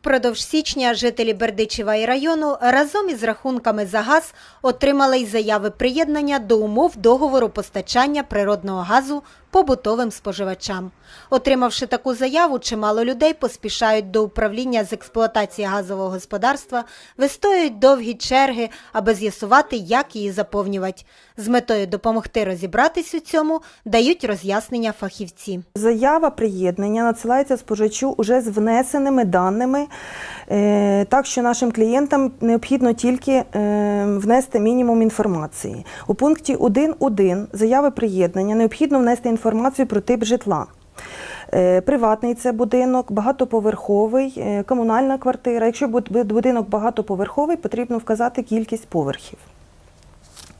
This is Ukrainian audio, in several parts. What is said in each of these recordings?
Впродовж січня жителі Бердичева і району разом із рахунками за газ отримали й заяви приєднання до умов договору постачання природного газу побутовим споживачам. Отримавши таку заяву, чимало людей поспішають до управління з експлуатації газового господарства, вистоюють довгі черги, аби з'ясувати, як її заповнювати. З метою допомогти розібратись у цьому дають роз'яснення фахівці. Заява приєднання надсилається споживачу уже з внесеними даними, е, так що нашим клієнтам необхідно тільки е, внести мінімум інформації. У пункті 1.1 заяви приєднання необхідно внести інформацію про тип житла. Е, Приватний це будинок, багатоповерховий, е, комунальна квартира. Якщо будинок багатоповерховий, потрібно вказати кількість поверхів.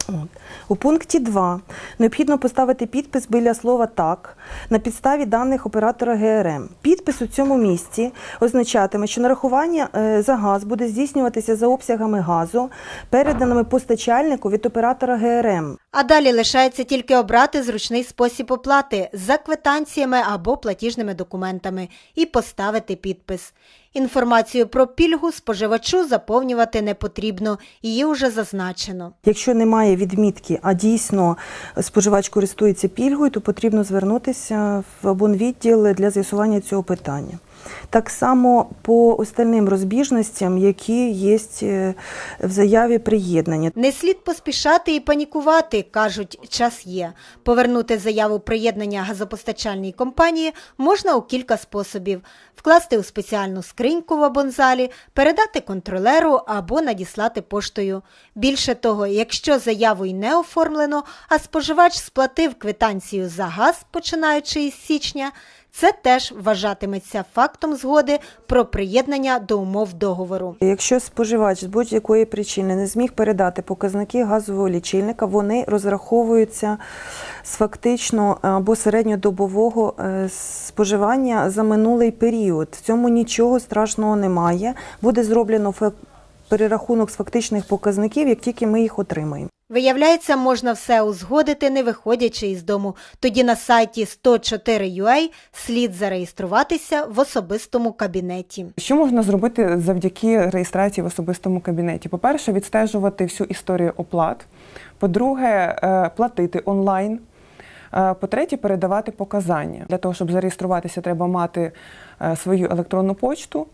От. У пункті 2 необхідно поставити підпис біля слова так на підставі даних оператора ГРМ. Підпис у цьому місці означатиме, що нарахування е, за газ буде здійснюватися за обсягами газу, переданими постачальнику від оператора ГРМ. А далі лишається тільки обрати зручний спосіб оплати за квитанціями або платіжними документами і поставити підпис. Інформацію про пільгу споживачу заповнювати не потрібно, її вже зазначено. Якщо немає відмітки, а дійсно споживач користується пільгою, то потрібно звернутися в обонвідділ для з'ясування цього питання. Так само по остальним розбіжностям, які є е, в заяві приєднання. Не слід поспішати і панікувати, кажуть, час є. Повернути заяву приєднання газопостачальній компанії можна у кілька способів: вкласти у спеціальну скриньку в абонзалі, передати контролеру або надіслати поштою. Більше того, якщо заяву й не оформлено, а споживач сплатив квитанцію за газ, починаючи із січня, це теж вважатиметься фактом згоди про приєднання до умов договору. Якщо споживач з будь-якої причини не зміг передати показники газового лічильника, вони розраховуються з фактично або середньодобового е, споживання за минулий період. В цьому нічого страшного немає. Буде зроблено перерахунок з фактичних показників, як тільки ми їх отримаємо. Виявляється, можна все узгодити, не виходячи із дому. Тоді на сайті 104.ua слід зареєструватися в особистому кабінеті. Що можна зробити завдяки реєстрації в особистому кабінеті? По-перше, відстежувати всю історію оплат. По-друге, е, платити онлайн. Е, По-третє, передавати показання. Для того, щоб зареєструватися, треба мати е, свою електронну почту.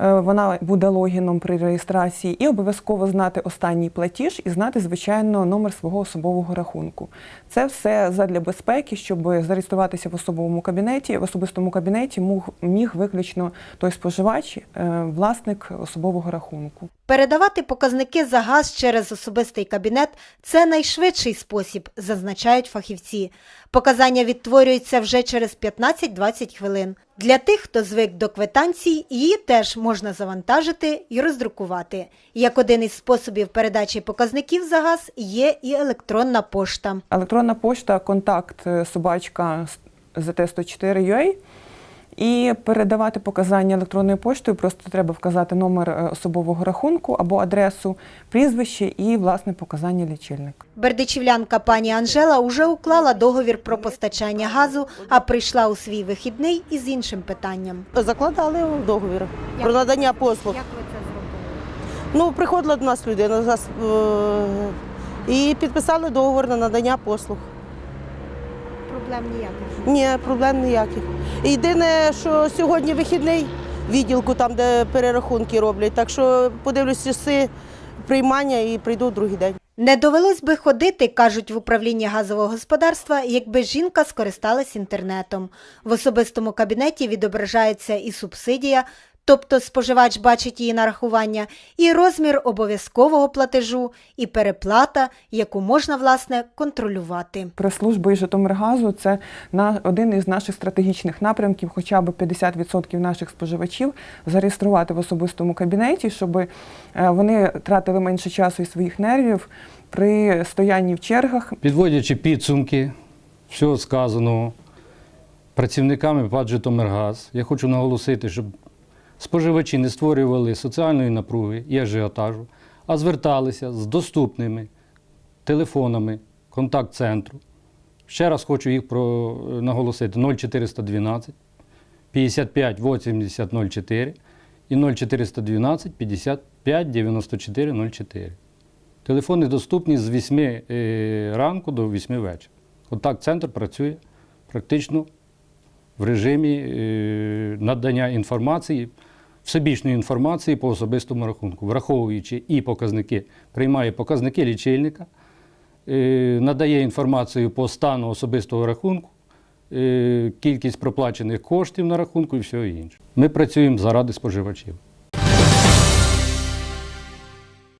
Е, Вона буде логіном при реєстрації, і обов'язково знати останній платіж і знати, звичайно, номер свого особового рахунку. Це все задля безпеки, щоб зареєструватися в особовому кабінеті. В особистому кабінеті міг виключно той споживач, е, власник особового рахунку. Передавати показники за газ через особистий кабінет це найшвидший спосіб, зазначають фахівці. Показання відтворюються вже через 15-20 хвилин. Для тих, хто звик до квитанцій, її теж можна завантажити і роздрукувати. Як один із способів передачі показників за газ є і електронна пошта. Електронна пошта, контакт е, собачка ЗТ104.ua. І передавати показання електронною поштою просто треба вказати номер е, особового рахунку або адресу, прізвище і власне показання лічильника. Бердичівлянка пані Анжела уже уклала договір про постачання газу, а прийшла у свій вихідний із іншим питанням. Закладали договір про надання послуг. Як ви це зробили? Ну, приходила до нас людина зас- е, і підписали договор на надання послуг. Проблем ніяких. Ні, проблем ніяких. Єдине, що сьогодні вихідний відділку, там, де перерахунки роблять. Так що подивлюсь часи приймання і прийду другий день. Не довелось би ходити, кажуть в управлінні газового господарства, якби жінка скористалась інтернетом. В особистому кабінеті відображається і субсидія, тобто споживач бачить її нарахування, і розмір обов'язкового платежу, і переплата, яку можна, власне, контролювати. Прес-служба і Житомиргазу це на один із наших стратегічних напрямків, хоча б 50% наших споживачів зареєструвати в особистому кабінеті, щоб е, вони тратили менше часу і своїх нервів при стоянні в чергах. Підводячи підсумки всього сказаного працівниками ПАД «Житомиргаз», я хочу наголосити, щоб споживачі не створювали соціальної напруги і ажіотажу, а зверталися з доступними телефонами контакт-центру. Ще раз хочу їх про, наголосити 0412 55 80 04 і 0412 55 94 04. Телефони доступні з 8 е, ранку до 8 вечора. Отак центр працює практично в режимі е, надання інформації, всебічної інформації по особистому рахунку, враховуючи і показники, приймає показники лічильника, е, надає інформацію по стану особистого рахунку, е, кількість проплачених коштів на рахунку і все інше. Ми працюємо заради споживачів.